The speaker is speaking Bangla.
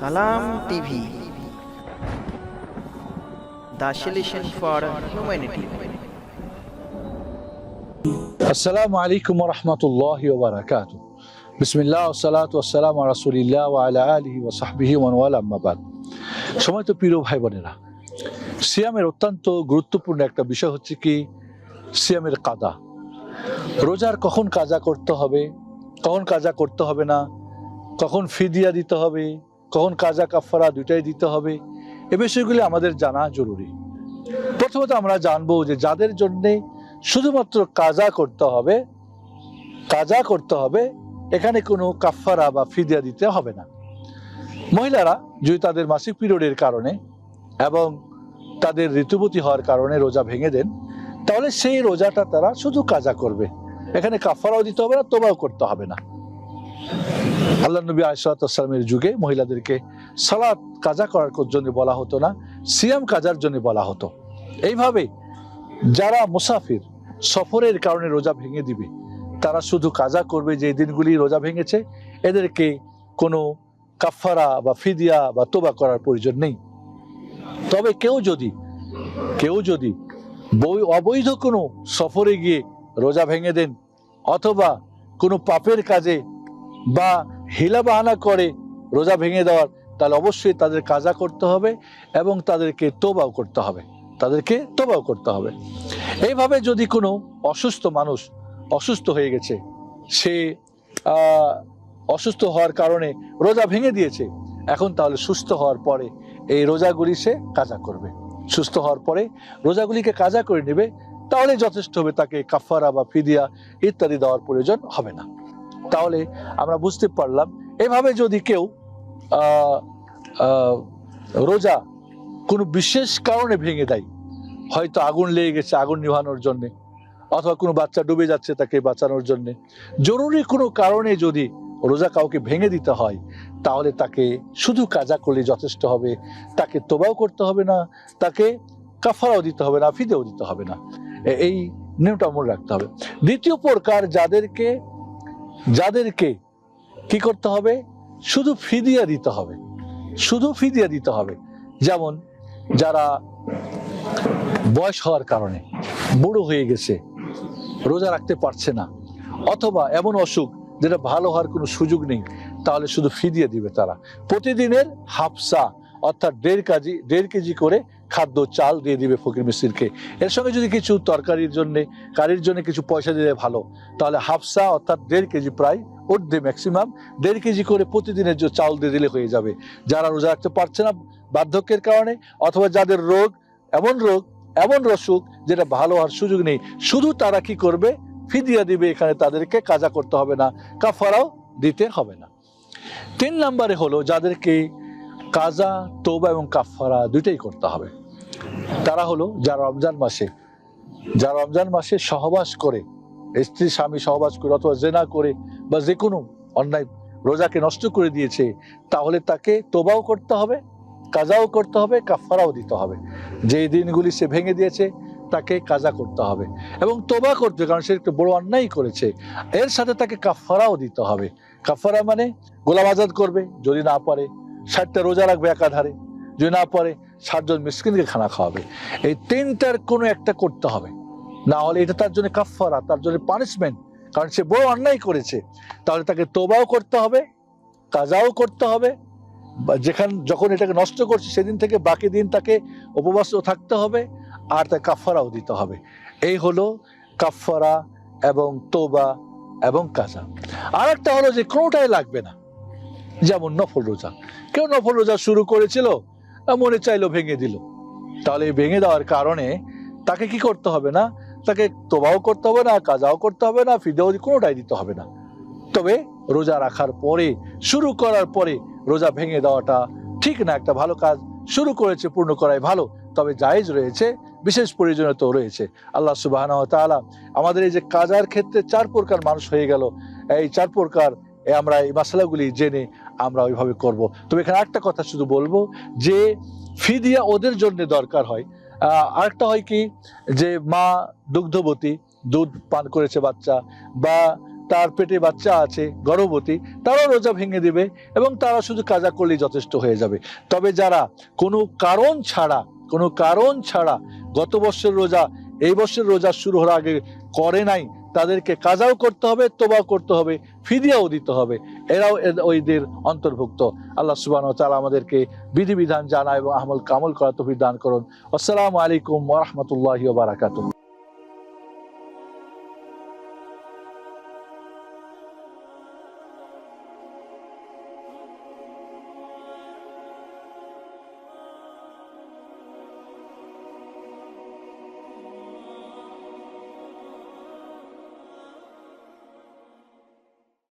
সালাম টিভি। For humanity. আসসালামু আলাইকুম রহমতুল্লাহ ওবরাকাত। বিসমিল্লাহ সময় তো প্রিয় ভাই বোনেরা সিয়ামের অত্যন্ত গুরুত্বপূর্ণ একটা বিষয় হচ্ছে কি? সিয়ামের কাদা। রোজার কখন কাজা করতে হবে, কখন কাজা করতে হবে না, কখন ফিদিয়া দিতে হবে কখন কাজা কাফারা দুইটাই দিতে হবে, এ বিষয়গুলি আমাদের জানা জরুরি। প্রথমত আমরা জানব যে যাদের জন্যে শুধুমাত্র কাজা করতে হবে, কাজা করতে হবে, এখানে কোনো কাফারা বা ফিদিয়া দিতে হবে না। মহিলারা যদি তাদের মাসিক পিরিয়ডের কারণে এবং তাদের ঋতুবতী হওয়ার কারণে রোজা ভেঙে দেন, তাহলে সেই রোজাটা তারা শুধু কাজা করবে। এখানে কাফারাও দিতে হবে না, তোবাও করতে হবে না। আল্লাহ নবী আসালামের যুগে মহিলাদেরকে সালাদ কাজা করার জন্য বলা হতো না, সিয়াম কাজার জন্য বলা হতো। এইভাবে যারা মুসাফির সফরের কারণে রোজা ভেঙে দিবে, তারা শুধু কাজা করবে যে দিনগুলি রোজা ভেঙেছে, এদেরকে কোনো কাফারা বা ফিদিয়া বা তোবা করার প্রয়োজন নেই। তবে কেউ যদি কেউ যদি বই অবৈধ কোনো সফরে গিয়ে রোজা ভেঙে দেন, অথবা কোনো পাপের কাজে বা হিলা বাহানা করে রোজা ভেঙে দেওয়ার, তাহলে অবশ্যই তাদের কাজা করতে হবে এবং তাদেরকে তোবাও করতে হবে। তাদেরকে তোবাও করতে হবে। এইভাবে যদি কোনো অসুস্থ মানুষ অসুস্থ হয়ে গেছে, সে অসুস্থ হওয়ার কারণে রোজা ভেঙে দিয়েছে, এখন তাহলে সুস্থ হওয়ার পরে এই রোজাগুলি সে কাজা করবে। সুস্থ হওয়ার পরে রোজাগুলিকে কাজা করে নেবে, তাহলে যথেষ্ট হবে, তাকে কাফারা বা ফিদিয়া ইত্যাদি দেওয়ার প্রয়োজন হবে না। তাহলে আমরা বুঝতে পারলাম। এভাবে যদি কেউ রোজা কোনো বিশেষ কারণে ভেঙে দেয়, হয়তো আগুন লেগে গেছে, আগুন নিভানোর জন্যে, অথবা কোনো বাচ্চা ডুবে যাচ্ছে তাকে বাঁচানোর জন্যে, জরুরি কোনো কারণে যদি রোজা কাউকে ভেঙে দিতে হয়, তাহলে তাকে শুধু কাজা করলে যথেষ্ট হবে, তাকে তোবাও করতে হবে না, তাকে কাফারাও দিতে হবে না, ফিদেও দিতে হবে না। এই নিয়মটা মনে রাখতে হবে। দ্বিতীয় প্রকার যাদেরকে যাদেরকে কি করতে হবে? শুধু ফিদিয়া দিতে হবে। শুধু ফিদিয়া দিতে হবে। যেমন যারা বয়স হওয়ার কারণে বুড়ো হয়ে গেছে, রোজা রাখতে পারছে না, অথবা এমন অসুখ যেটা ভালো হওয়ার কোনো সুযোগ নেই, তাহলে শুধু ফিদিয়ে দিবে তারা। প্রতিদিনের হাফসা অর্থাৎ দেড় কেজি দেড় কেজি করে খাদ্য, চাল দিয়ে দিবে ফকির মিস্ত্রিকে এর সঙ্গে যদি কিছু তরকারির জন্য, কারির জন্য কিছু পয়সা দিলে ভালো, তাহলে হাফসা অর্থাৎ দেড় কেজি প্রায় অর্ধে ম্যাক্সিমাম দেড় কেজি করে প্রতিদিনের যে চাউল দিয়ে দিলে হয়ে যাবে। যারা রোজা রাখতে পারছে না বার্ধক্যের কারণে, অথবা যাদের রোগ, এমন রোগ, এমন অসুখ যেটা ভালো হওয়ার সুযোগ নেই, শুধু তারা কি করবে? ফিদিয়া দিবে এখানে তাদেরকে, কাজা করতে হবে না। কাফারাও দিতে হবে না। তিন নম্বরে হলো যাদেরকে কাজা তোবা এবং কাফারা দুইটাই করতে হবে। তারা হলো, যারা রমজান মাসে, যারা রমজান মাসে সহবাস করে, স্ত্রী, স্বামী সহবাস করে অথবা জেনা করে বা যে কোনো অন্যায় রোজাকে নষ্ট করে দিয়েছে, তাহলে তাকে তোবাও করতে হবে, কাজাও করতে হবে কাফারাও দিতে হবে। যে দিনগুলি সে ভেঙে দিয়েছে, তাকে কাজা করতে হবে এবং তোবা করতে কারণ সে একটা বড় অন্যায় করেছে। এর সাথে তাকে কাফারাও দিতে হবে। কাফারা মানে গোলাম আজাদ করবে, যদি না পারে ষাটটা রোজা রাখবে একাধারে। যদি না পারে ষাটজন মিসকিনকে খানা খাওয়াবে। এই তিনটার কোনো একটা করতে হবে। না হলে এটা তার জন্য কাফারা তার জন্য পানিশমেন্ট কারণ সে বড় অন্যায় করেছে। তাহলে তাকে তোবাও করতে হবে, কাজাও করতে হবে। যেখান, যখন এটাকে নষ্ট করছে, সেদিন থেকে বাকি দিন তাকে উপবাসও থাকতে হবে, আর তাকে কাফারাও দিতে হবে। এই হলো কাফারা এবং তোবা এবং কাজা। আর একটা হলো যে কোনোটাই লাগবে না। যেমন নফল রোজা। কেউ নফল রোজা শুরু করেছিল, মনে চাইলো ভেঙে দিল। তাহলে ভেঙে দেওয়ার কারণে তাকে কি করতে হবে না? তাকে তোবাও করতে হবে না, কাজাও করতে হবে না, ফিদেও কোনোটাই দিতে হবে না। তবে রোজা রাখার পরে, শুরু করার পরে রোজা ভেঙে দেওয়াটা ঠিক না, একটা ভালো কাজ শুরু করেছে, পূর্ণ করাই ভালো। তবে জায়েজ রয়েছে, বিশেষ প্রয়োজনীয়তা রয়েছে। আল্লাহ সুবাহ আমাদের এই যে কাজার ক্ষেত্রে চার প্রকার মানুষ হয়ে গেল। এই চার প্রকার আমরা এই মশলাগুলি জেনে আমরা ওইভাবে করব। তবে এখানে একটা কথা শুধু বলব যে ফিদিয়া ওদের জন্য দরকার হয়। আরেকটা হয় কি যে মা দুগ্ধবতী দুধ পান করেছে বাচ্চা বা তার পেটে বাচ্চা আছে, গর্ভবতী, তারাও রোজা ভেঙে দিবে এবং তারা শুধু কাজা করলেই যথেষ্ট হয়ে যাবে। তবে যারা কোনো কারণ ছাড়া, কোনো কারণ ছাড়া গত বছর রোজা, এই বছর রোজা শুরু হওয়ার আগে করে নাই তাদেরকে কাজাও করতে হবে, তোবাও করতে হবে, ফিদিয়াও দিতে হবে। এরাও ওইদের অন্তর্ভুক্ত। আল্লাহ সুবাহ তালা আমাদেরকে বিধিবিধান জানা এবং আহমল কামল করা তফিক দান করুন। আসসালামু আলাইকুম রহমতুল্লাহ বারাকাতুহু।